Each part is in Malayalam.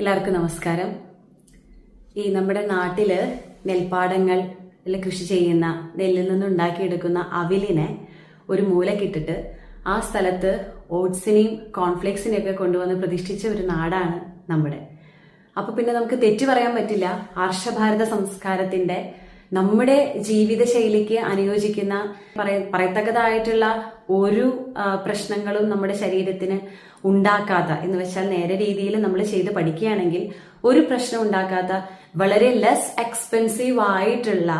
എല്ലാവർക്കും നമസ്കാരം. ഈ നമ്മുടെ നാട്ടിൽ അല്ലെ കൃഷി ചെയ്യുന്ന നെല്ലിൽ നിന്ന് ഉണ്ടാക്കിയെടുക്കുന്ന അവിലിനെ ഒരു മൂലക്കിട്ടിട്ട് ആ സ്ഥലത്ത് ഓട്സിനെയും കോൺഫ്ലേക്സിനെയും ഒക്കെ കൊണ്ടുവന്ന് പ്രതിഷ്ഠിച്ച ഒരു നാടാണ് നമ്മുടെ. അപ്പൊ പിന്നെ നമുക്ക് തെറ്റു പറയാൻ പറ്റില്ല. ആർഷഭാരത സംസ്കാരത്തിന്റെ നമ്മുടെ ജീവിതശൈലിക്ക് അനുയോജിക്കുന്ന പറയ- പറയത്തക്കതായിട്ടുള്ള ഒരു പ്രശ്നങ്ങളും നമ്മുടെ ശരീരത്തിന് ഉണ്ടാക്കാത്ത എന്ന് വെച്ചാൽ നേരെ രീതിയിൽ നമ്മൾ ചെയ്ത് പഠിക്കുകയാണെങ്കിൽ ഒരു പ്രശ്നം ഉണ്ടാക്കാത്ത വളരെ ലെസ് എക്സ്പെൻസീവ് ആയിട്ടുള്ള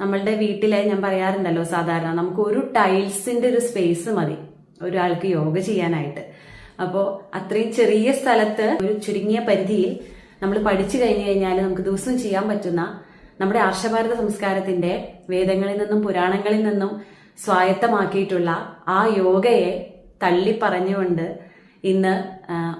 നമ്മളുടെ വീട്ടിലെ ഞാൻ പറയാറുണ്ടല്ലോ സാധാരണ നമുക്ക് ഒരു ടൈൽസിന്റെ ഒരു സ്പേസ് മതി ഒരാൾക്ക് യോഗ ചെയ്യാനായിട്ട്. അപ്പോൾ അത്രയും ചെറിയ സ്ഥലത്ത് ഒരു ചുരുങ്ങിയ പരിധിയിൽ നമ്മൾ പഠിച്ചു കഴിഞ്ഞു കഴിഞ്ഞാൽ നമുക്ക് ദിവസം ചെയ്യാൻ പറ്റുന്ന നമ്മുടെ ആർഷഭാരത സംസ്കാരത്തിന്റെ വേദങ്ങളിൽ നിന്നും പുരാണങ്ങളിൽ നിന്നും സ്വായത്തമാക്കിയിട്ടുള്ള ആ യോഗയെ തള്ളി പറഞ്ഞുകൊണ്ട് ഇന്ന്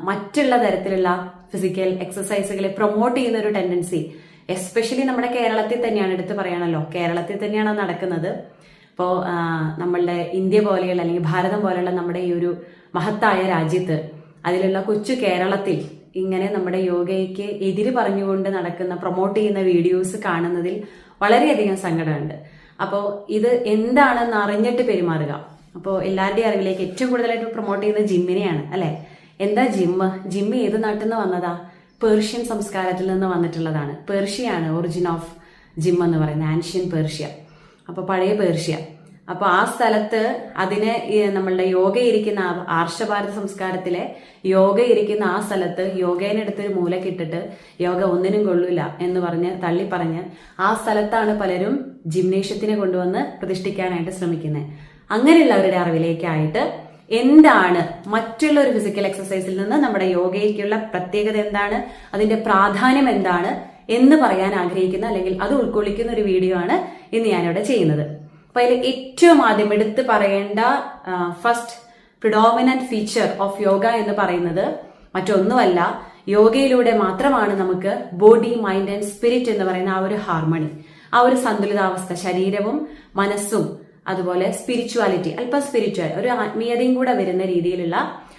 മറ്റുള്ള തരത്തിലുള്ള ഫിസിക്കൽ എക്സസൈസുകളെ പ്രൊമോട്ട് ചെയ്യുന്ന ഒരു ടെൻഡൻസി എസ്പെഷ്യലി നമ്മുടെ കേരളത്തിൽ തന്നെയാണ്. എടുത്തു പറയണല്ലോ കേരളത്തിൽ തന്നെയാണ് നടക്കുന്നത്. ഇപ്പോൾ നമ്മളുടെ ഇന്ത്യ പോലെയുള്ള അല്ലെങ്കിൽ ഭാരതം പോലെയുള്ള നമ്മുടെ ഈ ഒരു മഹത്തായ രാജ്യത്ത് അതിലുള്ള കൊച്ചു കേരളത്തിൽ ഇങ്ങനെ നമ്മുടെ യോഗയ്ക്ക് എതിര് പറഞ്ഞുകൊണ്ട് നടക്കുന്ന പ്രൊമോട്ട് ചെയ്യുന്ന വീഡിയോസ് കാണുന്നതിൽ വളരെയധികം സങ്കടമുണ്ട്. അപ്പോൾ ഇത് എന്താണെന്ന് അറിഞ്ഞിട്ട് പെരുമാറുക. അപ്പോൾ എല്ലാവരുടെയും അറിവിലേക്ക് ഏറ്റവും കൂടുതലായിട്ട് പ്രൊമോട്ട് ചെയ്യുന്ന ജിമ്മിനെയാണ് അല്ലേ? എന്താ ജിമ്മ് ജിമ്മ് ഏത് നാട്ടിൽ നിന്ന് വന്നതാ? പേർഷ്യൻ സംസ്കാരത്തിൽ നിന്ന് വന്നിട്ടുള്ളതാണ്. പേർഷ്യയാണ് ഒറിജിൻ ഓഫ് ജിം എന്ന് പറയുന്നത്. ആൻഷ്യൻ പേർഷ്യ അപ്പൊ പഴയ പേർഷ്യ. അപ്പൊ ആ സ്ഥലത്ത് അതിന് നമ്മളുടെ യോഗ ഇരിക്കുന്ന ആർഷഭാരത സംസ്കാരത്തിലെ യോഗ ഇരിക്കുന്ന ആ സ്ഥലത്ത് യോഗേനെടുത്ത് ഒരു മൂലക്കിട്ടിട്ട് യോഗ ഒന്നിനും കൊള്ളൂല എന്ന് പറഞ്ഞ് തള്ളി പറഞ്ഞ് ആ സ്ഥലത്താണ് പലരും ജിംനേഷ്യത്തിനെ കൊണ്ടുവന്ന് പ്രതിഷ്ഠിക്കാനായിട്ട് ശ്രമിക്കുന്നത് അങ്ങനെയുള്ളവരുടെ അറിവിലേക്കായിട്ട് എന്താണ് മറ്റുള്ള ഒരു ഫിസിക്കൽ എക്സസൈസിൽ നിന്ന് നമ്മുടെ യോഗയ്ക്കുള്ള പ്രത്യേകത എന്താണ് അതിന്റെ പ്രാധാന്യം എന്താണ് എന്ന് പറയാൻ ആഗ്രഹിക്കുന്ന അല്ലെങ്കിൽ അത് ഉൾക്കൊള്ളിക്കുന്ന ഒരു വീഡിയോ ആണ് ഇന്ന് ഞാനിവിടെ ചെയ്യുന്നത്. അപ്പൊ അതിൽ ഏറ്റവും ആദ്യം എടുത്ത് പറയേണ്ട first predominant feature of yoga എന്ന് പറയുന്നത് മറ്റൊന്നുമല്ല യോഗയിലൂടെ മാത്രമാണ് നമുക്ക് ബോഡി മൈൻഡ് ആൻഡ് സ്പിരിറ്റ് എന്ന് പറയുന്ന ആ ഒരു ഹാർമണി ആ ഒരു സന്തുലിതാവസ്ഥ ശരീരവും മനസ്സും അതുപോലെ സ്പിരിച്വാലിറ്റി അല്പം സ്പിരിച്വൽ ഒരു ആത്മീയതയും കൂടെ വരുന്ന രീതിയിലുള്ള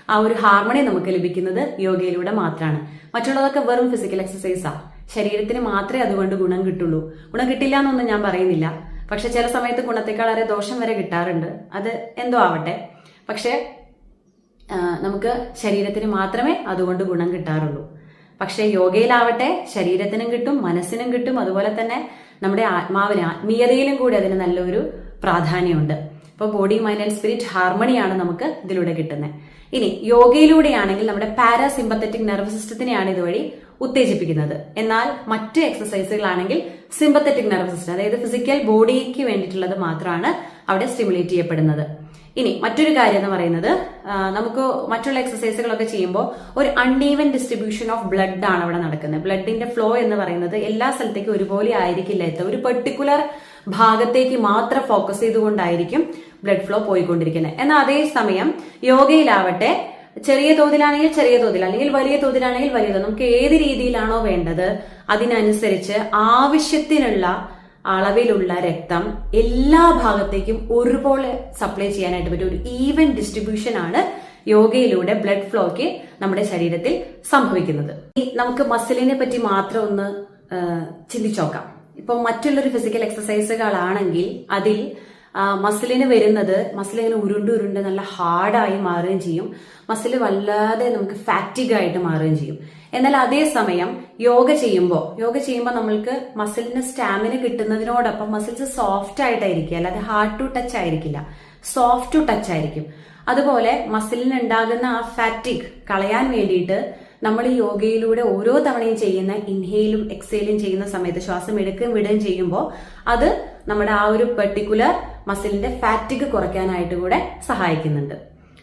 ആ ഒരു ഹാർമണി നമുക്ക് ലഭിക്കുന്നത് യോഗയിലൂടെ മാത്രമാണ് മറ്റുള്ളതൊക്കെ വെറും ഫിസിക്കൽ എക്സസൈസാ ശരീരത്തിന് മാത്രമേ അതുകൊണ്ട് ഗുണം കിട്ടുള്ളൂ. ഗുണം കിട്ടില്ല എന്നൊന്നും ഞാൻ പറയുന്നില്ല. പക്ഷെ ചില സമയത്ത് ഗുണത്തെക്കാളേറെ ദോഷം വരെ കിട്ടാറുണ്ട്. അത് എന്തോ ആവട്ടെ. പക്ഷെ നമുക്ക് ശരീരത്തിന് മാത്രമേ അതുകൊണ്ട് ഗുണം കിട്ടാറുള്ളൂ. പക്ഷേ യോഗയിലാവട്ടെ ശരീരത്തിനും കിട്ടും മനസ്സിനും കിട്ടും അതുപോലെ തന്നെ നമ്മുടെ ആത്മാവിന് ആത്മീയതയിലും കൂടി അതിന് നല്ലൊരു പ്രാധാന്യമുണ്ട്. അപ്പോൾ ബോഡി മൈൻഡ് ആൻഡ് സ്പിരിറ്റ് ഹാർമണിയാണ് നമുക്ക് ഇതിലൂടെ കിട്ടുന്നത്. ഇനി യോഗയിലൂടെയാണെങ്കിൽ നമ്മുടെ പാരാസിമ്പത്തറ്റിക് നെർവ് സിസ്റ്റത്തിനെയാണ് ഇതുവഴി ഉത്തേജിപ്പിക്കുന്നത്. എന്നാൽ മറ്റ് എക്സസൈസുകളാണെങ്കിൽ സിമ്പത്തറ്റിക് നെർവ് സിസ്റ്റം അതായത് ഫിസിക്കൽ ബോഡിക്ക് വേണ്ടിയിട്ടുള്ളത് മാത്രമാണ് അവിടെ സ്റ്റിമുലേറ്റ് ചെയ്യപ്പെടുന്നത്. ഇനി മറ്റൊരു കാര്യം എന്ന് പറയുന്നത് നമുക്ക് മറ്റുള്ള എക്സസൈസുകളൊക്കെ ചെയ്യുമ്പോൾ ഒരു അൺഈവൻ ഡിസ്ട്രിബ്യൂഷൻ ഓഫ് ബ്ലഡ് ആണ് അവിടെ നടക്കുന്നത്. ബ്ലഡിന്റെ ഫ്ലോ എന്ന് പറയുന്നത് എല്ലാ സ്ഥലത്തേക്കും ഒരുപോലെ ആയിരിക്കില്ല. എത്തുക ഒരു പെർട്ടിക്കുലർ ഭാഗത്തേക്ക് മാത്രം ഫോക്കസ് ചെയ്തുകൊണ്ടായിരിക്കും ബ്ലഡ് ഫ്ലോ പോയിക്കൊണ്ടിരിക്കുന്നത്. എന്നാൽ അതേസമയം യോഗയിലാവട്ടെ ചെറിയ തോതിലാണെങ്കിൽ ചെറിയ തോതിൽ അല്ലെങ്കിൽ വലിയ തോതിലാണെങ്കിൽ വലിയ തോതിൽ. നമുക്ക് ഏത് രീതിയിലാണോ വേണ്ടത് അതിനനുസരിച്ച് ആവശ്യത്തിനുള്ള അളവിലുള്ള രക്തം എല്ലാ ഭാഗത്തേക്കും ഒരുപോലെ സപ്ലൈ ചെയ്യാനായിട്ട് പറ്റും ഒരു ഈവൻ ഡിസ്ട്രിബ്യൂഷൻ ആണ് യോഗയിലൂടെ ബ്ലഡ് ഫ്ലോയ്ക്ക് നമ്മുടെ ശരീരത്തിൽ സംഭവിക്കുന്നത്. നമുക്ക് മസിലിനെ പറ്റി മാത്രം ഒന്ന് ചിന്തിച്ചോക്കാം ഇപ്പൊ മറ്റുള്ളൊരു ഫിസിക്കൽ എക്സസൈസുകളാണെങ്കിൽ അതിൽ മസിലിന് വരുന്നത് മസിൽ ഇങ്ങനെ ഉരുണ്ട് ഉരുണ്ട് നല്ല ഹാർഡായി മാറുകയും ചെയ്യും. മസിൽ വല്ലാതെ നമുക്ക് ഫാറ്റിക് ആയിട്ട് മാറുകയും ചെയ്യും. എന്നാൽ അതേസമയം യോഗ ചെയ്യുമ്പോൾ യോഗ ചെയ്യുമ്പോൾ നമ്മൾക്ക് മസിലിന് സ്റ്റാമിന കിട്ടുന്നതിനോടൊപ്പം മസിൽസ് സോഫ്റ്റ് ആയിട്ടായിരിക്കും അല്ലാതെ ഹാർഡ് ടു ടച്ച് ആയിരിക്കില്ല. സോഫ്റ്റ് ടു ടച്ച് ആയിരിക്കും. അതുപോലെ മസിലിന് ഉണ്ടാകുന്ന ആ ഫാറ്റിക് കളയാൻ വേണ്ടിയിട്ട് നമ്മൾ യോഗയിലൂടെ ഓരോ തവണയും ചെയ്യുന്ന ഇൻഹെയിലും എക്സേലും ചെയ്യുന്ന സമയത്ത് ശ്വാസം എടുക്കുകയും വിടുകയും ചെയ്യുമ്പോൾ അത് നമ്മുടെ ആ ഒരു പെർട്ടിക്കുലർ മസിലിന്റെ ഫാറ്റിക് കുറയ്ക്കാനായിട്ട് കൂടെ സഹായിക്കുന്നുണ്ട്.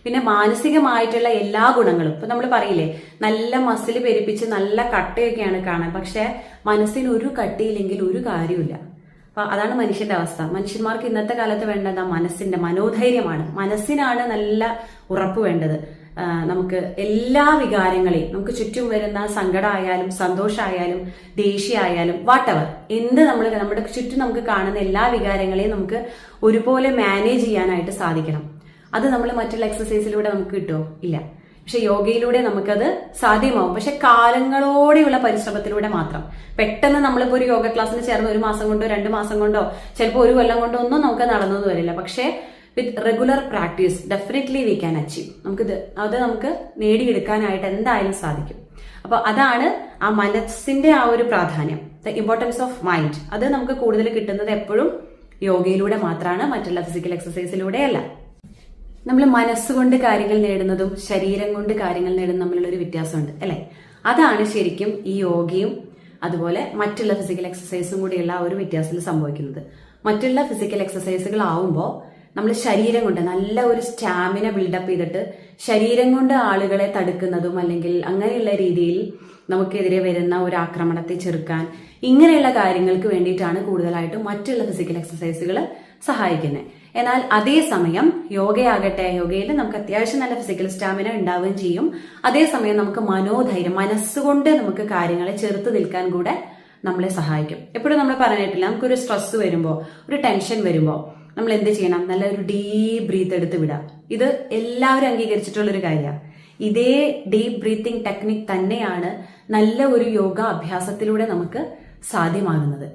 പിന്നെ മാനസികമായിട്ടുള്ള എല്ലാ ഗുണങ്ങളും ഇപ്പൊ നമ്മൾ പറയില്ലേ നല്ല മസിൽ പെരുപ്പിച്ച് നല്ല കട്ടയൊക്കെയാണ് കാണാൻ പക്ഷെ മനസ്സിന് ഒരു കട്ടിയില്ലെങ്കിൽ ഒരു കാര്യമില്ല അപ്പൊ അതാണ് മനുഷ്യന്റെ അവസ്ഥ. മനുഷ്യന്മാർക്ക് ഇന്നത്തെ കാലത്ത് വേണ്ടത് മനസ്സിന്റെ മനോധൈര്യമാണ്. മനസ്സിനാണ് നല്ല ഉറപ്പ് വേണ്ടത്. നമുക്ക് എല്ലാ വികാരങ്ങളെയും നമുക്ക് ചുറ്റും വരുന്ന സങ്കടമായാലും സന്തോഷമായാലും ദേഷ്യമായാലും വാട്ടവർ എന്ത് നമ്മൾ നമ്മുടെ ചുറ്റും നമുക്ക് കാണുന്ന എല്ലാ വികാരങ്ങളെയും നമുക്ക് ഒരുപോലെ മാനേജ് ചെയ്യാനായിട്ട് സാധിക്കണം. അത് നമ്മൾ മറ്റുള്ള എക്സസൈസിലൂടെ നമുക്ക് കിട്ടുമോ ഇല്ല. പക്ഷെ യോഗയിലൂടെ നമുക്കത് സാധ്യമാവും. പക്ഷെ കാലങ്ങളോടെയുള്ള പരിശ്രമത്തിലൂടെ മാത്രം. പെട്ടെന്ന് നമ്മളിപ്പോ ഒരു യോഗ ക്ലാസ്സിന് ചേർന്ന് ഒരു മാസം കൊണ്ടോ രണ്ട് മാസം കൊണ്ടോ ചിലപ്പോൾ ഒരു കൊല്ലം കൊണ്ടോ ഒന്നും നമുക്ക് നടന്നത് വരില്ല. പക്ഷേ with regular practice definitely we can achieve നമുക്കിത് അത് നമുക്ക് നേടിയെടുക്കാനായിട്ട് എന്തായാലും സാധിക്കും. അപ്പോൾ അതാണ് ആ മനസ്സിന്റെ ആ ഒരു പ്രാധാന്യം. ദ ഇമ്പോർട്ടൻസ് ഓഫ് മൈൻഡ് അത് നമുക്ക് കൂടുതൽ കിട്ടുന്നത് എപ്പോഴും യോഗയിലൂടെ മാത്രമാണ് മറ്റുള്ള ഫിസിക്കൽ എക്സസൈസിലൂടെയല്ല നമ്മൾ മനസ്സുകൊണ്ട് കാര്യങ്ങൾ നേടുന്നതും ശരീരം കൊണ്ട് കാര്യങ്ങൾ നേടുന്നതും തമ്മിലുള്ള ഒരു വ്യത്യാസമുണ്ട് അല്ലേ? അതാണ് ശരിക്കും ഈ യോഗയും അതുപോലെ മറ്റുള്ള ഫിസിക്കൽ എക്സസൈസും കൂടിയുള്ള ആ ഒരു വ്യത്യാസത്തിൽ സംഭവിക്കുന്നത്. മറ്റുള്ള ഫിസിക്കൽ എക്സസൈസുകൾ ആവുമ്പോൾ നമ്മൾ ശരീരം കൊണ്ട് നല്ല ഒരു സ്റ്റാമിന ബിൽഡപ്പ് ചെയ്തിട്ട് ശരീരം കൊണ്ട് ആളുകളെ തടുക്കുന്നതും അല്ലെങ്കിൽ അങ്ങനെയുള്ള രീതിയിൽ നമുക്കെതിരെ വരുന്ന ഒരു ആക്രമണത്തെ ചെറുക്കാൻ ഇങ്ങനെയുള്ള കാര്യങ്ങൾക്ക് വേണ്ടിയിട്ടാണ് കൂടുതലായിട്ടും മറ്റുള്ള ഫിസിക്കൽ എക്സസൈസുകൾ സഹായിക്കുന്നത് എന്നാൽ അതേസമയം യോഗയാകട്ടെ യോഗയിൽ നമുക്ക് അത്യാവശ്യം നല്ല ഫിസിക്കൽ സ്റ്റാമിന ഉണ്ടാവുകയും ചെയ്യും. അതേസമയം നമുക്ക് മനോധൈര്യം മനസ്സുകൊണ്ട് നമുക്ക് കാര്യങ്ങളെ ചെറുത്ത് നിൽക്കാൻ കൂടെ നമ്മളെ സഹായിക്കും. എപ്പോഴും നമ്മൾ പറഞ്ഞിട്ടില്ല നമുക്കൊരു സ്ട്രെസ് വരുമ്പോൾ ഒരു ടെൻഷൻ വരുമ്പോൾ നമ്മൾ എന്ത് ചെയ്യണം? നല്ല ഒരു ഡീപ് ബ്രീത്ത് എടുത്ത് വിടാം ഇത് എല്ലാവരും അംഗീകരിച്ചിട്ടുള്ളൊരു കാര്യമാണ് ഇതേ ഡീപ് ബ്രീത്തിങ് ടെക്നിക് തന്നെയാണ് നല്ല ഒരു യോഗ അഭ്യാസത്തിലൂടെ നമുക്ക് സാധ്യമാകുന്നത്.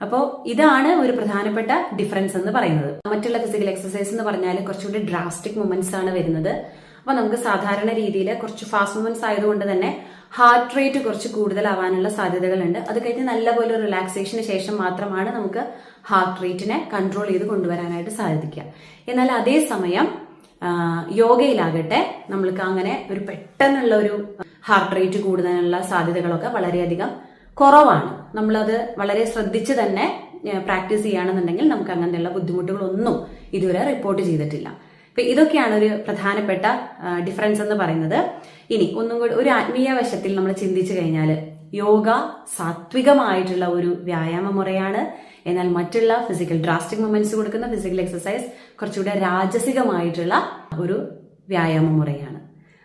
അപ്പോൾ ഇതാണ് ഒരു പ്രധാനപ്പെട്ട ഡിഫറൻസ് എന്ന് പറയുന്നത്. മറ്റുള്ള ഫിസിക്കൽ എക്സസൈസ് എന്ന് പറഞ്ഞാൽ കുറച്ചുകൂടി ഡ്രാസ്റ്റിക് മൂവ്മെന്റ്സ് ആണ് വരുന്നത്. അപ്പോൾ നമുക്ക് സാധാരണ രീതിയിൽ കുറച്ച് ഫാസ്റ്റ് മൂവ്മെന്റ്സ് ആയതുകൊണ്ട് തന്നെ ഹാർട്ട് റേറ്റ് കുറച്ച് കൂടുതലാവാനുള്ള സാധ്യതകളുണ്ട്. അത് കഴിഞ്ഞ് നല്ലപോലെ റിലാക്സേഷന് ശേഷം മാത്രമാണ് നമുക്ക് ഹാർട്ട് റേറ്റിനെ കൺട്രോൾ ചെയ്ത് കൊണ്ടുവരാനായിട്ട് സാധിക്കുക. എന്നാൽ അതേസമയം യോഗയിലാകട്ടെ നമ്മൾക്ക് അങ്ങനെ ഒരു പെട്ടെന്നുള്ള ഒരു ഹാർട്ട് റേറ്റ് കൂടുതലുള്ള സാധ്യതകളൊക്കെ വളരെയധികം കുറവാണ്. നമ്മളത് വളരെ ശ്രദ്ധിച്ച് തന്നെ പ്രാക്ടീസ് ചെയ്യുകയാണെന്നുണ്ടെങ്കിൽ നമുക്ക് അങ്ങനെയുള്ള ബുദ്ധിമുട്ടുകളൊന്നും ഇതുവരെ റിപ്പോർട്ട് ചെയ്തിട്ടില്ല. അപ്പൊ ഇതൊക്കെയാണ് ഒരു പ്രധാനപ്പെട്ട ഡിഫറൻസ് എന്ന് പറയുന്നത്. ഇനി ഒന്നും കൂടി ഒരു ആത്മീയ വശത്തിൽ നമ്മൾ ചിന്തിച്ചു കഴിഞ്ഞാൽ യോഗ സാത്വികമായിട്ടുള്ള ഒരു വ്യായാമ മുറയാണ്. എന്നാൽ മറ്റുള്ള ഫിസിക്കൽ ഡ്രാസ്റ്റിക് മൂവ്മെന്റ്സ് കൊടുക്കുന്ന ഫിസിക്കൽ എക്സസൈസ് കുറച്ചുകൂടെ രാജസികമായിട്ടുള്ള ഒരു വ്യായാമ മുറയാണ്.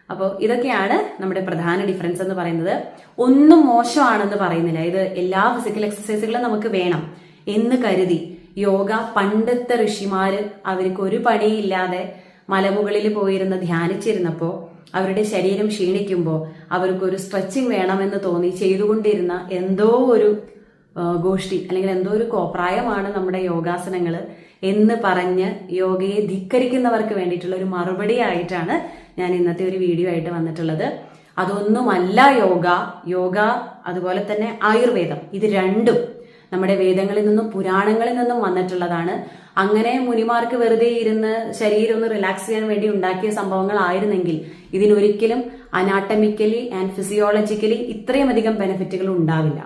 അപ്പോൾ ഇതൊക്കെയാണ് നമ്മുടെ പ്രധാന ഡിഫറൻസ് എന്ന് പറയുന്നത്. ഒന്നും മോശമാണെന്ന് പറയുന്നില്ല. ഇത് എല്ലാ ഫിസിക്കൽ എക്സസൈസുകളും നമുക്ക് വേണം എന്ന് കരുതി യോഗ പണ്ടത്തെ ഋഷിമാര് അവർക്ക് ഒരു പണിയില്ലാതെ മലമുകളിൽ പോയിരുന്ന് ധ്യാനിച്ചിരുന്നപ്പോൾ അവരുടെ ശരീരം ക്ഷീണിക്കുമ്പോൾ അവർക്കൊരു സ്ട്രെച്ചിങ് വേണമെന്ന് തോന്നി ചെയ്തുകൊണ്ടിരുന്ന എന്തോ ഒരു ഗോഷ്ഠി അല്ലെങ്കിൽ എന്തോ ഒരു കോപ്രായമാണ് നമ്മുടെ യോഗാസനങ്ങൾ എന്ന് പറഞ്ഞ് യോഗയെ ധിക്കരിക്കുന്നവർക്ക് വേണ്ടിയിട്ടുള്ള ഒരു മറുപടി ആയിട്ടാണ് ഞാൻ ഇന്നത്തെ ഒരു വീഡിയോ ആയിട്ട് വന്നിട്ടുള്ളത്. അതൊന്നുമല്ല യോഗ. യോഗ അതുപോലെ തന്നെ ആയുർവേദം. ഇത് രണ്ടും നമ്മുടെ വേദങ്ങളിൽ നിന്നും പുരാണങ്ങളിൽ നിന്നും വന്നിട്ടുള്ളതാണ്. അങ്ങനെ മുനിമാർക്ക് വെറുതെ ഇരുന്ന് ശരീരം ഒന്ന് റിലാക്സ് ചെയ്യാൻ വേണ്ടി ഉണ്ടാക്കിയ സംഭവങ്ങളായിരുന്നെങ്കിൽ ഇതിനൊരിക്കലും അനാട്ടമിക്കലി ആൻഡ് ഫിസിയോളജിക്കലി ഇത്രയും അധികം ബെനിഫിറ്റുകൾ ഉണ്ടാവില്ല.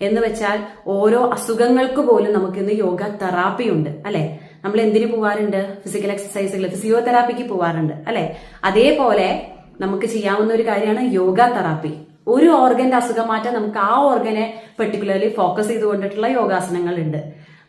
എന്ന് വെച്ചാൽ ഓരോ അസുഖങ്ങൾക്ക് പോലും നമുക്കിന്ന് യോഗ തെറാപ്പി ഉണ്ട് അല്ലെ? നമ്മൾ എന്തിനു പോവാറുണ്ട്? ഫിസിക്കൽ എക്സസൈസുകൾ ഫിസിയോതെറാപ്പിക്ക് പോവാറുണ്ട് അല്ലെ? അതേപോലെ നമുക്ക് ചെയ്യാവുന്ന ഒരു കാര്യമാണ് യോഗ തെറാപ്പി ഒരു ഓർഗന്റെ അസുഖം മാറ്റാൻ നമുക്ക് ആ ഓർഗനെ പെർട്ടിക്കുലർലി ഫോക്കസ് ചെയ്തുകൊണ്ടിട്ടുള്ള യോഗാസനങ്ങൾ ഉണ്ട്.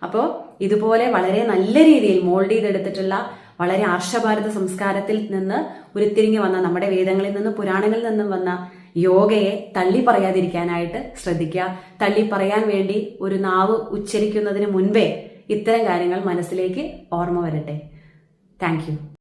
അപ്പോൾ ഇതുപോലെ വളരെ നല്ല രീതിയിൽ മോൾഡ് ചെയ്തെടുത്തിട്ടുള്ള വളരെ ആർഷഭാരത സംസ്കാരത്തിൽ നിന്ന് ഉരുത്തിരിഞ്ഞു വന്ന നമ്മുടെ വേദങ്ങളിൽ നിന്ന് പുരാണങ്ങളിൽ നിന്നും വന്ന യോഗയെ തള്ളി പറയാതിരിക്കാനായിട്ട് ശ്രദ്ധിക്കുക. തള്ളി പറയാൻ വേണ്ടി ഒരു നാവ് ഉച്ചരിക്കുന്നതിന് മുൻപേ ഇത്തരം കാര്യങ്ങൾ മനസ്സിലേക്ക് ഓർമ്മ വരട്ടെ. താങ്ക്